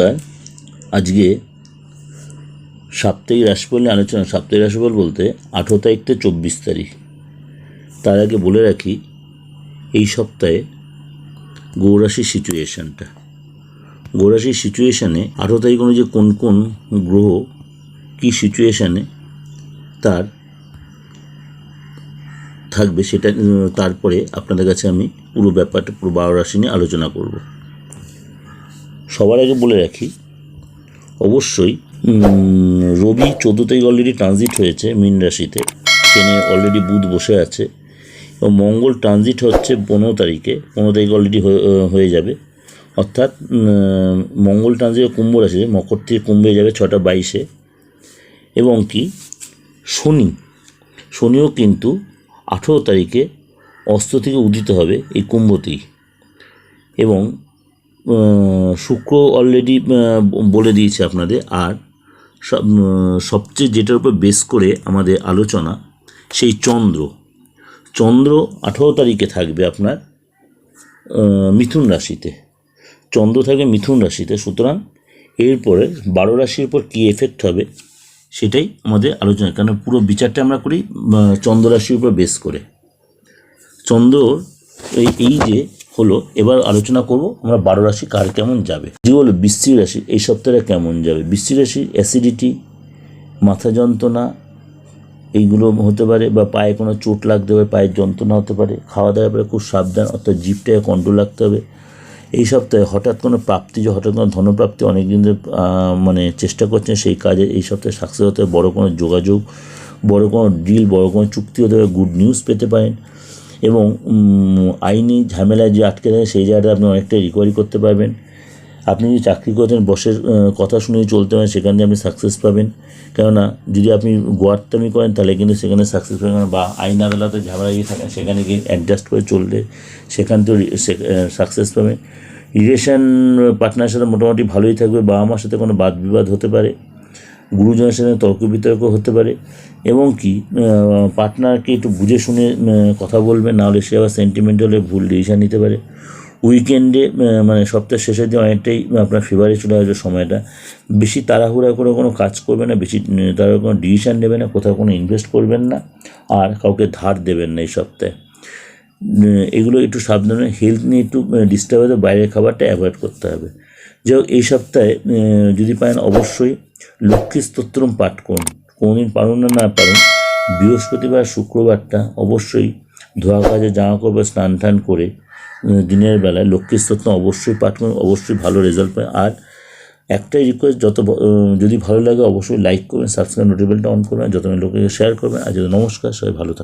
নমস্কার আজকে সাপ্তাহিক রাশিফল নিয়ে আলোচনা, সাপ্তাহিক রাশিফল বলতে আঠেরো তারিখ থেকে চব্বিশ তারিখ। তার আগে বলে রাখি, এই সপ্তাহে গৌরাশির সিচুয়েশানটা। গৌরাশির সিচুয়েশানে আঠেরো তারিখ অনুযায়ী কোন কোন গ্রহ কী সিচুয়েশানে তার থাকবে সেটা, তারপরে আপনাদের কাছে আমি পুরো ব্যাপারটা, পুরো বারো রাশি নিয়ে আলোচনা করব। সবার আগে বলে রাখি, অবশ্যই রবি চোদ্দ তারিখ অলরেডি ট্রানজিট হয়েছে মীন রাশিতে। ট্রেনে অলরেডি বুধ বসে আছে। এবং মঙ্গল ট্রানজিট হচ্ছে পনেরো তারিখে পনেরো তারিখ অলরেডি হয়ে যাবে। অর্থাৎ মঙ্গল ট্রানজিট কুম্ভ রাশিতে, মকর থেকে কুম্ভে যাবে ছটা বাইশে। এবং কি, শনি, শনিও কিন্তু আঠেরো তারিখে অস্ত থেকে উদিত হবে এই কুম্ভতেই। এবং শুক্র অলরেডি বলে দিয়েছে আপনাদের। আর সব সবচেয়ে যেটার উপর বেস করে আমাদের আলোচনা সেই চন্দ্র। চন্দ্র আঠেরো তারিখে থাকবে আপনার মিথুন রাশিতে। চন্দ্র থাকবে মিথুন রাশিতে। সুতরাং এরপরে বারো রাশির উপর কী এফেক্ট হবে সেটাই আমাদের আলোচনা। কারণ পুরো বিচারটা আমরা করি চন্দ্র রাশির উপর বেস করে। চন্দ্র এই যে হলো এবার আলোচনা করব আমরা বারো রাশি কার কেমন যাবে। যে হলো বৃশ্চিক রাশি এই সপ্তাহে কেমন যাবে? বৃশ্চিক রাশি অ্যাসিডিটি মাথা যন্ত্রণা এইগুলো হতে পারে বা পায়ে কোনো চোট লাগতে পারে পায়ের যন্ত্রণা হতে পারে খাওয়া দাওয়ার ব্যাপারে খুব সাবধান অর্থাৎ জিপটাকে কন্ট্রোল রাখতে হবে। এই সপ্তাহে হঠাৎ কোনো প্রাপ্তি যে হঠাৎ কোনো ধনপ্রাপ্তি অনেক দিন ধরে, মানে চেষ্টা করছেন সেই কাজে এই সপ্তাহে সাকসেস হতে বড় কোনো যোগাযোগ বড় কোনো ডিল বড় কোনো চুক্তি হতে পারে গুড নিউজ পেতে পারেন। এবং আইনি ঝামেলায় যে আটকে থাকে সেই জায়গাটা আপনি অনেকটাই রিকভারি করতে পারবেন। আপনি যদি চাকরি করতেন, বসের কথা শুনে চলতে পারেন, সেখান থেকে আপনি সাকসেস পাবেন। কেননা, যদি আপনি গোয়ার্তামি করেন, তাহলে কিন্তু সেখানে সাকসেস পাবেন। বা আইন আদালতে ঝামেলা গিয়ে থাকেন সেখানে গিয়ে অ্যাডজাস্ট করে চললে সেখান থেকেও সাকসেস পাবেন। রিলেশন পার্টনারের সাথে মোটামুটি ভালোই থাকবে বাবা মার সাথে কোনো বাদ বিবাদ হতে পারে। গুরুজনের সাথে তর্ক বিতর্ক হতে পারে এবং কি পার্টনারকে একটু বুঝে শুনে কথা বলবে নাহলে সে আবার সেন্টিমেন্টালে ভুল ডিসিশান নিতে পারে। উইকেন্ডে মানে সপ্তাহের শেষের দিন অনেকটাই আপনার ফেভারে চলে আসবে সময়টা। বেশি তাড়াহুড়া করে কোনো কাজ করবে না, বেশি তারা কোনো ডিসিশান নেবে না, কোথাও কোনো ইনভেস্ট করবেন না, আর কাউকে ধার দেবেন না এই সপ্তাহে। এগুলো একটু সাবধানে হেলথ নিয়ে একটু ডিস্টার্ব হতে বাইরের খাবারটা অ্যাভয়েড করতে হবে। যাই হোক এই সপ্তাহে যদি পারেন অবশ্যই লক্ষ্মী স্তোত্রম পাঠ করুন। কোনোদিন পারুন না না পারুন। বৃহস্পতিবার, শুক্রবারটা অবশ্যই ধোয়া কাজে জামা কাপড় স্নান টান করে দিনের বেলায় লক্ষ্মী স্তোত্র অবশ্যই পাঠ করুন, অবশ্যই ভালো রেজাল্ট পায় আর একটাই রিকোয়েস্ট যত যদি ভালো লাগে অবশ্যই লাইক করবেন সাবস্ক্রাইব নোটিফিকেশনটা অন করবেন, যত লোকের শেয়ার করবেন। আর যদি নমস্কার, সবাই ভালো থাকবেন